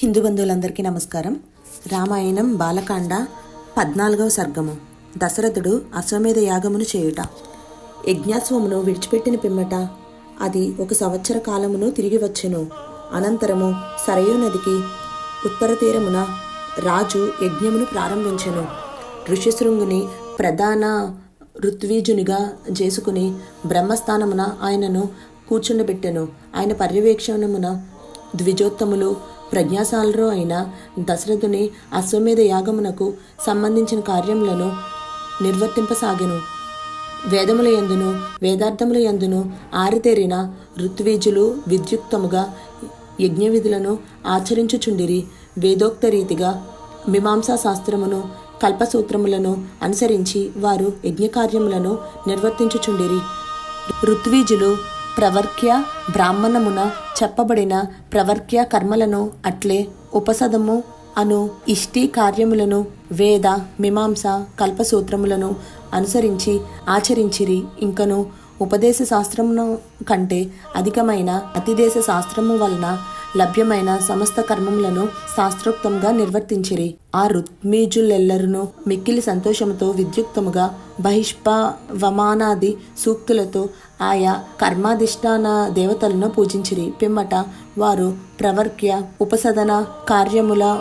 హిందూ బంధువులందరికీ నమస్కారం. రామాయణం బాలకాండ పద్నాలుగవ సర్గము. దశరథుడు అశ్వమేధ యాగమును చేయుట. యజ్ఞాశ్వమును విడిచిపెట్టిన పిమ్మట అది ఒక సంవత్సర కాలమును తిరిగి వచ్చెను. అనంతరము సరయూ నదికి ఉత్తర తీరమున రాజు యజ్ఞమును ప్రారంభించెను. ఋషిశృంగుని ప్రధాన ఋత్వీజునిగా చేసుకుని బ్రహ్మస్థానమున ఆయనను కూర్చుండబెట్టెను. ఆయన పర్యవేక్షణమున ద్విజోత్తములు ప్రజ్ఞాశాలరు అయిన దశరథుని అశ్వమేధ యాగమునకు సంబంధించిన కార్యములను నిర్వర్తింపసాగెను. వేదముల యందును వేదార్థముల యందును ఆరితేరిన ఋత్వీజులు విద్యుక్తముగా యజ్ఞ విధులను ఆచరించుచుండిరి. వేదోక్త రీతిగా మీమాంసా శాస్త్రమును కల్పసూత్రములను అనుసరించి వారు యజ్ఞకార్యములను నిర్వర్తించుచుండిరి. ఋత్వీజులు ప్రవర్క్య బ్రాహ్మణమున చెప్పబడిన ప్రవర్క్య కర్మలను అట్లే ఉపసదము అను ఇష్టి కార్యములను వేద మీమాంస కల్పసూత్రములను అనుసరించి ఆచరించిరి. ఇంకను ఉపదేశ శాస్త్రమును కంటే అధికమైన అతిదేశ శాస్త్రము వలన లభ్యమైన సమస్త కర్మములను శాస్త్రోక్తంగా నిర్వర్తించిరి. ఆ రుక్మీజులెల్లరును మిక్కిలి సంతోషముతో విద్యుక్తముగా బహిష్పవమానాది సూక్తులతో ఆయా కర్మాధిష్టాన దేవతలను పూజించిరి. పిమ్మట వారు ప్రవర్క్య ఉపసదన కార్యముల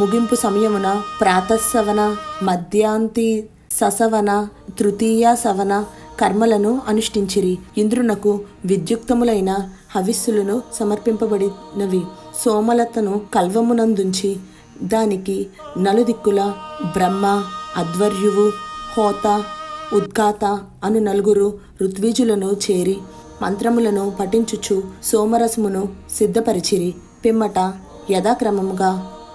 ముగింపు సమయమున ప్రాతస్సవన మధ్యాంతి ససవన తృతీయ సవన కర్మలను అనుష్ఠించిరి. ఇంద్రునకు విద్యుక్తములైన హవిస్సులను సమర్పింపబడినవి. సోమలతను కల్వమునందుంచి దానికి నలుదిక్కుల బ్రహ్మ అధ్వర్యువు హోత ఉద్గాత అను నలుగురు ఋత్విజులను చేరి మంత్రములను పఠించుచు సోమరసమును సిద్ధపరిచిరి. పిమ్మట యథాక్రమముగా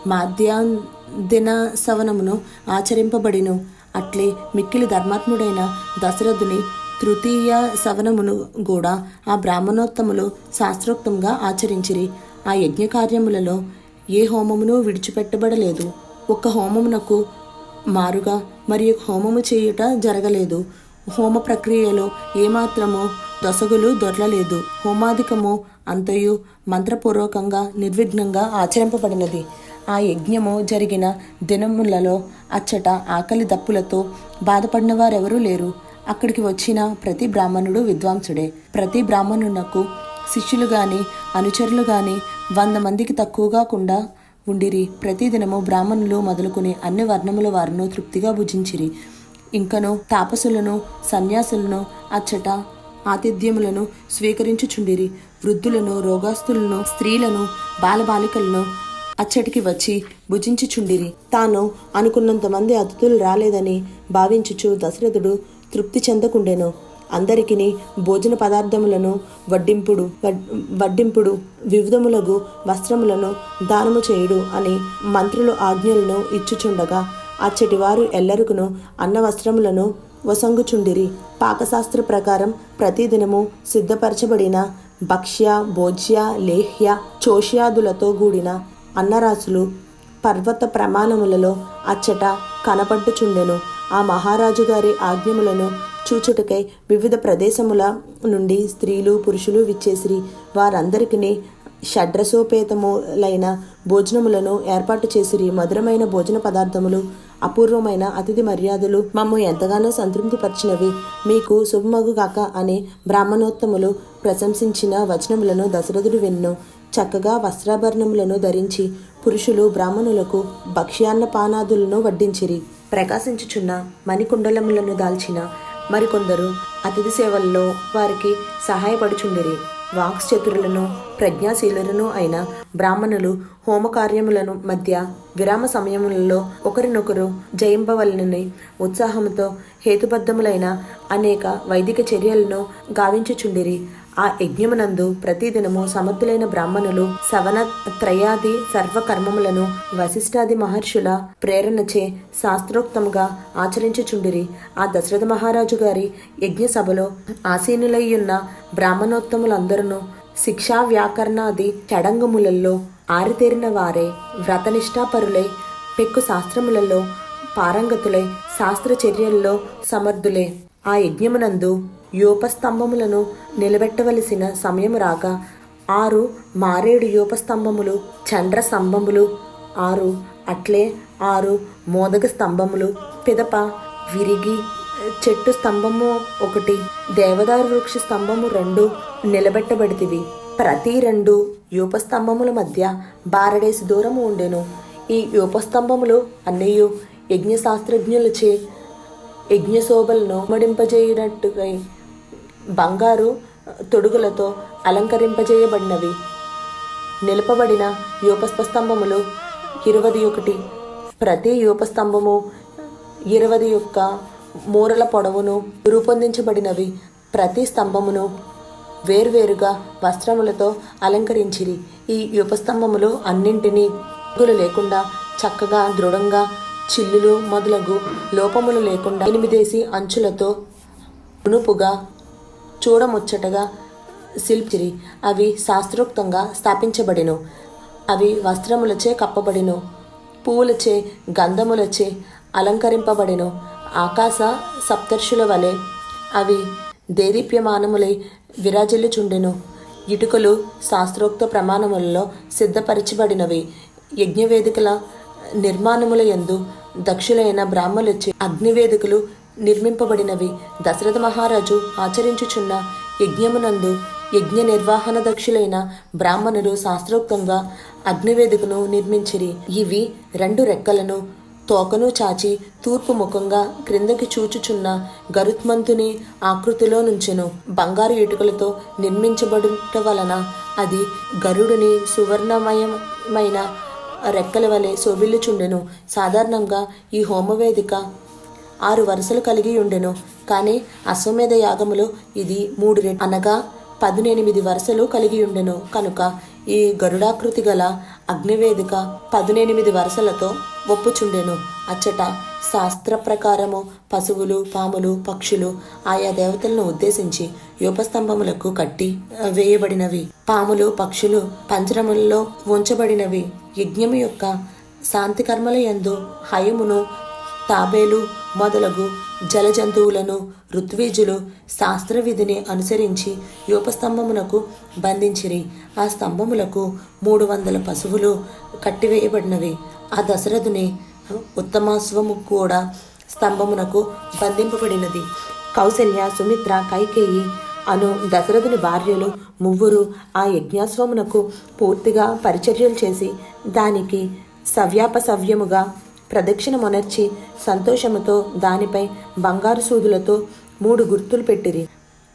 మాధ్యాదిన సవనమును ఆచరింపబడిను. అట్లే మిక్కిలి ధర్మాత్ముడైన దశరథుని తృతీయ సవనమును కూడా ఆ బ్రాహ్మణోత్తములు శాస్త్రోక్తంగా ఆచరించిరి. ఆ యజ్ఞ కార్యములలో ఏ హోమమును విడిచిపెట్టబడలేదు. ఒక్క హోమమునకు మారుగా మరియు హోమము చేయుట జరగలేదు. హోమ ప్రక్రియలో ఏమాత్రము దొసగులు దొరలలేదు. హోమాధికము అంతయు మంత్రపూర్వకంగా నిర్విఘ్నంగా ఆచరింపబడినది. ఆ యజ్ఞము జరిగిన దినములలో అచ్చట ఆకలి దప్పులతో బాధపడిన వారెవరూ లేరు. అక్కడికి వచ్చిన ప్రతి బ్రాహ్మణుడు విద్వాంసుడే. ప్రతి బ్రాహ్మణునకు శిష్యులు గాని అనుచరులు గాని వంద మందికి తక్కువగాకుండా ఉండిరి. ప్రతిదినము బ్రాహ్మణులు మొదలుకుని అన్ని వర్ణముల వారును తృప్తిగా భుజించిరి. ఇంకను తాపసులను సన్యాసులను అచ్చట ఆతిథ్యములను స్వీకరించుచుండిరి. వృద్ధులను రోగాస్తులను స్త్రీలను బాలబాలికలను అచ్చటికి వచ్చి భుజించుచుండిరి. తాను అనుకున్నంత మంది అతిథులు రాలేదని భావించుచు దశరథుడు తృప్తి చెందకుండెను. అందరికిని భోజన పదార్థములను వడ్డింపుడు వడ్- వడ్డింపుడు వివిధములగు వస్త్రములను దానము చేయుడు అని మంత్రులు ఆజ్ఞలను ఇచ్చుచుండగా అచ్చటి వారు ఎల్లరుకును అన్న వస్త్రములను వసంగుచుండిరి. పాకశాస్త్ర ప్రకారం ప్రతిదినము సిద్ధపరచబడిన భక్ష్య భోజ్య లేహ్య చోష్యాదులతో కూడిన అన్నరాసులు పర్వత ప్రమాణములలో అచ్చట కనపట్టుచుండెను ఆ మహారాజు గారి ఆజ్ఞములను చూచుటకై వివిధ ప్రదేశముల నుండి స్త్రీలు పురుషులు విచ్చేసిరి. వారందరికీ షడ్రసోపేతములైన భోజనములను ఏర్పాటు చేసిరి. మధురమైన భోజన పదార్థములు అపూర్వమైన అతిథి మర్యాదలు మమ్ము ఎంతగానో సంతృప్తిపరిచినవి. మీకు శుభమగుగాక అనే అని బ్రాహ్మణోత్తములు ప్రశంసించిన వచనములను దశరథుడు విన్ను. చక్కగా వస్త్రాభరణములను ధరించి పురుషులు బ్రాహ్మణులకు భక్ష్యాన్న పానాదులను వడ్డించిరి. ప్రకాశించుచున్న మణికుండలములను దాల్చిన మరికొందరు అతిథి సేవల్లో వారికి సహాయపడుచుండిరి. వాక్చతురులను ప్రజ్ఞాశీలులను అయిన బ్రాహ్మణులు హోమకార్యములను మధ్య విరామ సమయములలో ఒకరినొకరు జయింపవలనని ఉత్సాహంతో హేతుబద్ధములైన అనేక వైదిక చర్యలను గావించుచుండిరి. ఆ యజ్ఞమునందు ప్రతిదినము సమర్థులైన బ్రాహ్మణులు సవన త్రయాది సర్వకర్మములను వశిష్ఠాది మహర్షుల ప్రేరణచే శాస్త్రోక్తముగా ఆచరించుచుండిరి. ఆ దశరథ మహారాజు గారి యజ్ఞ సభలో ఆసీనులయ్యున్న బ్రాహ్మణోత్తములందరూ శిక్షా వ్యాకరణాది చడంగములలో ఆరితేరిన వారే వ్రతనిష్టాపరులై పెక్కు శాస్త్రములలో పారంగతులై శాస్త్ర చర్యల్లో సమర్థులే. ఆ యజ్ఞమునందు యూపస్తంభములను నిలబెట్టవలసిన సమయం రాగా ఆరు మారేడు యూపస్తంభములు చండ్ర స్తంభములు ఆరు అట్లే ఆరు మోదక స్తంభములు పిదప విరిగి చెట్టు స్తంభము ఒకటి దేవదారు వృక్ష స్తంభము రెండు నిలబెట్టబడితివి. ప్రతి రెండు యూపస్తంభముల మధ్య బారడేసి దూరము ఉండెను. ఈ యూపస్తంభములు అన్నయ్యు యజ్ఞశాస్త్రజ్ఞులచే యజ్ఞశోభలను మడింపజేయనట్టుగా బంగారు తొడుగులతో అలంకరింపజేయబడినవి. నిలపబడిన యూపస్తంభములు ఇరవది ఒకటి. ప్రతి యూపస్తంభము ఇరవది యొక్క మూరల పొడవును రూపొందించబడినవి. ప్రతి స్తంభమును వేర్వేరుగా వస్త్రములతో అలంకరించిరి. ఈ యూపస్తంభములు అన్నింటినీ రంగులు లేకుండా చక్కగా దృఢంగా చిల్లులు మొదలగు లోపములు లేకుండా ఎనిమిదేసి అంచులతో నునుపుగా చూడముచ్చటగా శిల్పిరి. అవి శాస్త్రోక్తంగా స్థాపించబడిను. అవి వస్త్రములచే కప్పబడిను. పువ్వులచే గంధములచే అలంకరింపబడిను. ఆకాశ సప్తర్షుల వలె అవి దేదీప్యమానములై విరాజిల్లుచుండెను. ఇటుకలు శాస్త్రోక్త ప్రమాణములలో సిద్ధపరచబడినవి. యజ్ఞవేదికల నిర్మాణముల యందు దక్షులైన బ్రాహ్మలొచ్చి అగ్నివేదికలు నిర్మింపబడినవి. దశరథ మహారాజు ఆచరించుచున్న యజ్ఞమునందు యజ్ఞ నిర్వహణ దక్షులైన బ్రాహ్మణులు శాస్త్రోక్తంగా అగ్నివేదికను నిర్మించిరి. ఇవి రెండు రెక్కలను తోకను చాచి తూర్పు ముఖంగా క్రిందకి చూచుచున్న గరుత్మంతుని ఆకృతిలో నుంచెను. బంగారు ఇటుకలతో నిర్మించబడుట వలన అది గరుడుని సువర్ణమయమైన రెక్కల వలె శోభిల్లుచుండెను. సాధారణంగా ఈ హోమవేదిక ఆరు వరుసలు కలిగి ఉండెను. కానీ అశ్వమేధ యాగములో ఇది మూడు రెట్లు అనగా పదునెనిమిది వరుసలు కలిగి ఉండెను. కనుక ఈ గరుడాకృతి గల అగ్నివేదిక పదునెనిమిది వరుసలతో ఒప్పుచుండెను. అచ్చట శాస్త్ర ప్రకారము పశువులు పాములు పక్షులు ఆయా దేవతలను ఉద్దేశించి యూపస్తంభములకు కట్టి వేయబడినవి. పాములు పక్షులు పంజరములలో ఉంచబడినవి. యజ్ఞము యొక్క శాంతి కర్మల యందు హయమును తాబేలు మొదలగు జల జంతువులను ఋత్వీజులు శాస్త్రవిధిని అనుసరించి యూపస్తంభమునకు బంధించిరి. ఆ స్తంభములకు మూడు వందల పశువులు కట్టివేయబడినవి. ఆ దశరథుని ఉత్తమాశ్వము కూడా స్తంభమునకు బంధింపబడినది. కౌశల్య సుమిత్ర కైకేయి అను దశరథుని భార్యలు ముగ్గురు ఆ యజ్ఞాశ్వమునకు పూర్తిగా పరిచర్యలు చేసి దానికి సవ్యాపసవ్యముగా ప్రదక్షిణ మొనర్చి సంతోషముతో దానిపై బంగారు సూదులతో మూడు గుర్తులు పెట్టిరి.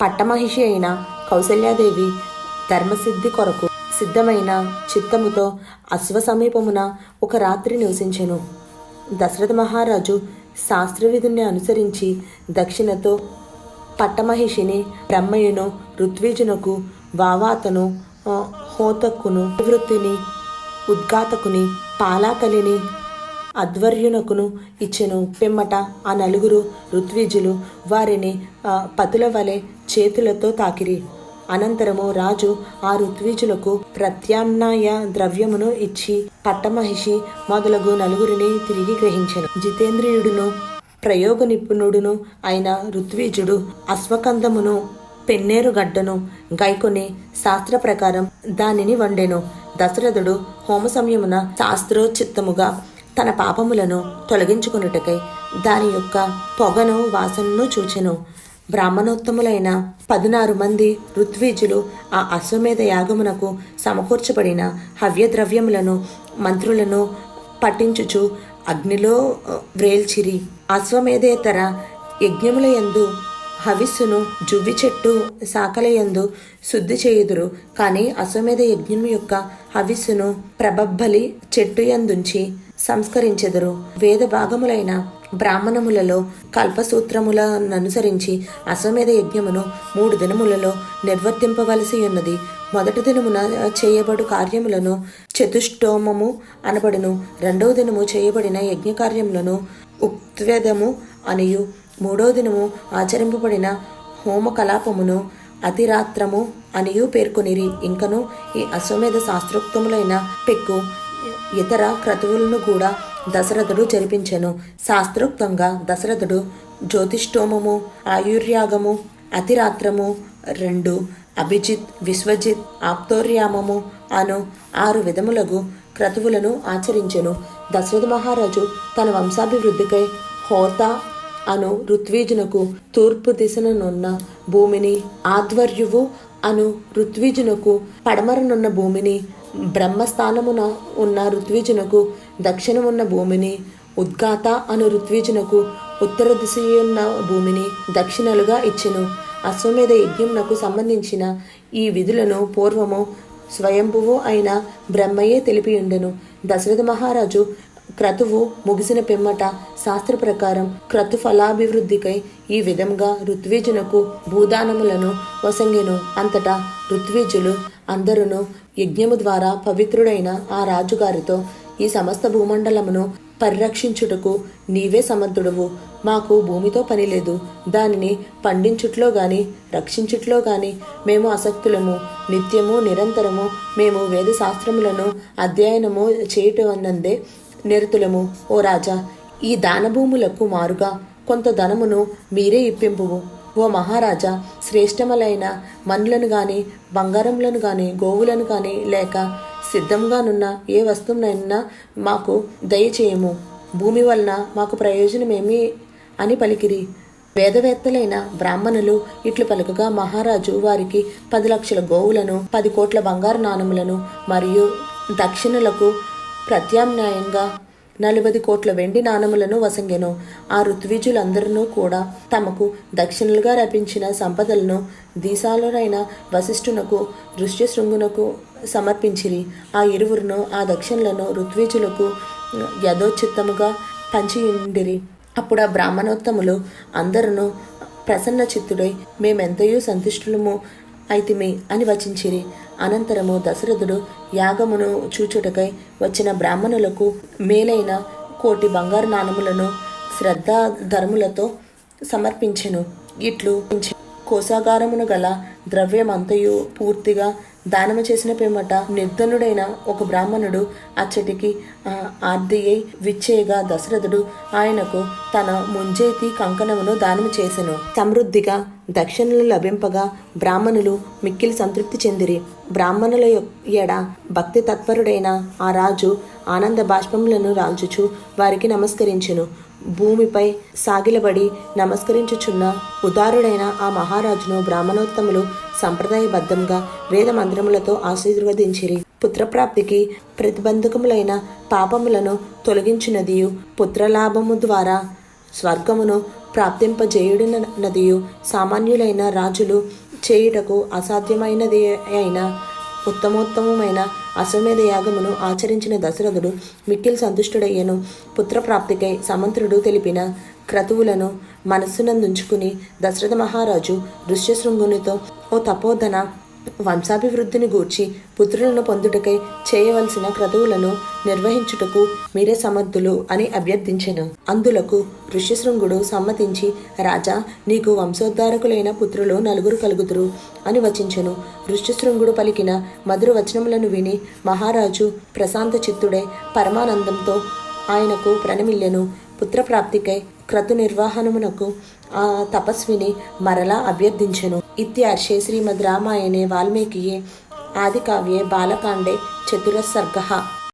పట్టమహిషి అయిన కౌసల్యాదేవి ధర్మసిద్ధి కొరకు సిద్ధమైన చిత్తముతో అశ్వ సమీపమున ఒక రాత్రి నివసించెను. దశరథ మహారాజు శాస్త్రవిధుని అనుసరించి దక్షిణతో పట్టమహిషిని బ్రహ్మయును ఋత్విజునకు వావాతను ఆ, హోతక్కును వృత్తిని ఉద్ఘాతకుని పాలాకలిని అధ్వర్యునకును ఇచ్చెను. పిమ్మట ఆ నలుగురు ఋత్విజులు వారిని పతుల వలె చేతులతో తాకిరి. అనంతరము రాజు ఆ ఋత్విజులకు ప్రత్యామ్నాయ ద్రవ్యమును ఇచ్చి పట్టమహిషి మొదలగు నలుగురిని తిరిగి గ్రహించెను. జితేంద్రియుడును ప్రయోగ నిపుణుడును అయిన ఋత్విజుడు అశ్వకందమును పెన్నేరు గడ్డను గైకొని శాస్త్ర ప్రకారం దానిని వండెను. దశరథుడు హోమ సమయమున శాస్త్రోచిత్తముగా తన పాపములను తొలగించుకున్నటకై దాని యొక్క పొగను వాసనను చూచెను. బ్రాహ్మణోత్తములైన పదినారు మంది ఋత్వీజులు ఆ అశ్వమేధ యాగమునకు సమకూర్చబడిన హవ్యద్రవ్యములను మంత్రులను పట్టించుచు అగ్నిలో వ్రేల్చిరి. అశ్వమేధేతర యజ్ఞముల యందు హవిస్సును జువ్వి చెట్టు శాఖలయందు శుద్ధి చేయుదురు. కానీ అశ్వమేధ యజ్ఞం యొక్క హవిస్సును ప్రభబ్బలి చెట్టు యందుంచి సంస్కరించెదరు. వేద భాగములైన బ్రాహ్మణములలో కల్పసూత్రములననుసరించి అశ్వమేధ యజ్ఞమును మూడు దినములలో నిర్వర్తింపవలసి ఉన్నది మొదటి దినమున చేయబడు కార్యములను చతుష్టోమము అనబడును. రెండవ దినము చేయబడిన యజ్ఞ కార్యములను ఉక్వేదము అనియు. మూడో దినము ఆచరింపబడిన హోమ కలాపమును అతిరాత్రము అనియు పేర్కొనిరి. ఇంకను ఈ అశ్వమేధ శాస్త్రోక్తములైన పెక్కు ఇతర క్రతువులను కూడా దశరథుడు జరిపించెను. శాస్త్రోక్తంగా దశరథుడు జ్యోతిష్ఠోమము ఆయుర్యాగము అతిరాత్రము రెండు అభిజిత్ విశ్వజిత్ ఆప్తోర్యామము అను ఆరు విధములగు క్రతువులను ఆచరించెను. దశరథ మహారాజు తన వంశాభివృద్ధికై హోతా అను ఋత్వీజునకు తూర్పు దిశననున్న భూమిని ఆధ్వర్యువు అను ఋత్వీజునకు పడమరనున్న భూమిని బ్రహ్మస్థానమున ఉన్న ఋత్వీజునకు దక్షిణమున్న భూమిని ఉద్గాత అను ఋత్వీజునకు ఉత్తర దిశయున్న భూమిని దక్షిణలుగా ఇచ్చెను. అశ్వమేధ యజ్ఞంనకు సంబంధించిన ఈ విధులను పూర్వము స్వయంభువు అయిన బ్రహ్మయే తెలిపియుండెను. దశరథ మహారాజు క్రతువు ముగిసిన పిమ్మట శాస్త్ర ప్రకారం క్రతు ఫలాభివృద్ధికై ఈ విధంగా ఋత్వీజునకు భూదానములను వసంగెను. అంతటా ఋత్విజులు అందరును యజ్ఞము ద్వారా పవిత్రుడైన ఆ రాజుగారితో ఈ సమస్త భూమండలమును పరిరక్షించుటకు నీవే సమర్థుడువు. మాకు భూమితో పని లేదు. దానిని పండించుట్లో గాని రక్షించుట్లో గాని మేము అసక్తులము. నిత్యము నిరంతరము మేము వేద శాస్త్రములను అధ్యయనము చేయుటవన్నందే నిరతులము ఓ రాజా. ఈ దానభూములకు మారుగా కొంత ధనమును మీరే ఇప్పింపువు. ఓ మహారాజా శ్రేష్టములైన మనులను గాని బంగారములను గాని గోవులను గాని లేక సిద్ధంగానున్న ఏ వస్తువునైనా మాకు దయచేయము. భూమి వలన మాకు ప్రయోజనమేమి అని పలికిరి. వేదవేత్తలైన బ్రాహ్మణులు ఇట్లు పలుకగా మహారాజు వారికి పది లక్షల గోవులను పది కోట్ల బంగారు నాణములను మరియు దక్షిణలకు ప్రత్యామ్నాయంగా నలభై కోట్ల వెండి నాణములను వసంగెను. ఆ ఋత్విజులందరినూ కూడా తమకు దక్షిణలుగా రపించిన సంపదలను దీసాలురైన వశిష్ఠునకు ఋష్యశృంగునకు సమర్పించిరి. ఆ ఇరువురును ఆ దక్షిణలను ఋత్విజులకు యథోచిత్తముగా పంచియుండిరి. అప్పుడు ఆ బ్రాహ్మణోత్తములు అందరూ ప్రసన్న చిత్తుడై మేమెంతయో సంతుష్టులము అయితిమి అని వచించిరి. అనంతరము దశరథుడు యాగమును చూచుటకై వచ్చిన బ్రాహ్మణులకు మేలైన కోటి బంగారు నాణములను శ్రద్ధా ధర్ములతో సమర్పించెను. ఇట్లు కోసాగారమును గల ద్రవ్యమంతయు పూర్తిగా దానము చేసిన పేమట నిర్ధనుడైన ఒక బ్రాహ్మణుడు అచ్చటికి ఆ, ఆర్దియై విచ్చేయగా దశరథుడు ఆయనకు తన ముంజేతి కంకణమును దానము చేసెను. సమృద్ధిగా దక్షిణలు లభింపగా బ్రాహ్మణులు మిక్కిలి సంతృప్తి చెందిరి. బ్రాహ్మణుల ఎడ భక్తి తత్పరుడైన ఆ రాజు ఆనంద బాష్పములను రాల్చుచు వారికి నమస్కరించెను. భూమిపై సాగిలబడి నమస్కరించుచున్న ఉదారుడైన ఆ మహారాజును బ్రాహ్మణోత్తములు సంప్రదాయబద్ధంగా వేద మంత్రములతో ఆశీర్వదించిరి. పుత్రప్రాప్తికి ప్రతిబంధకములైన పాపములను తొలగించినదియు పుత్రలాభము ద్వారా స్వర్గమును ప్రాప్తింపజేయుడిన నదియు సామాన్యులైన రాజులు చేయుటకు అసాధ్యమైనది అయిన ఉత్తమోత్తమమైన అశ్వమేధ యాగమును ఆచరించిన దశరథుడు మిక్కిలి సంతుష్టుడయ్యను. పుత్రప్రాప్తికై సమంత్రుడు తెలిపిన క్రతువులను మనస్సునందుంచుకుని దశరథ మహారాజు దృశ్యశృంగునితో ఓ తపోధన వంశాభివృద్ధిని గూర్చి పుత్రులను పొందుటకై చేయవలసిన క్రతువులను నిర్వహించుటకు మీరే సమర్థులు అని అభ్యర్థించెను. అందులకు ఋష్యశృంగుడు సమ్మతించి రాజా నీకు వంశోద్ధారకులైన పుత్రులు నలుగురు కలుగుతురు అని వచించెను. ఋష్యశృంగుడు పలికిన మధుర వచనములను విని మహారాజు ప్రశాంత చిత్తుడే పరమానందంతో ఆయనకు ప్రణమిల్లెను. పుత్రప్రాప్తికై క్రతు నిర్వహణమునకు ఆ తపస్విని మరలా అభ్యర్థించెను. ఇత్యార్షే శ్రీమద్ రామాయణే వాల్మీకియే ఆదికావ్యే బాలకాండే చతురసర్గ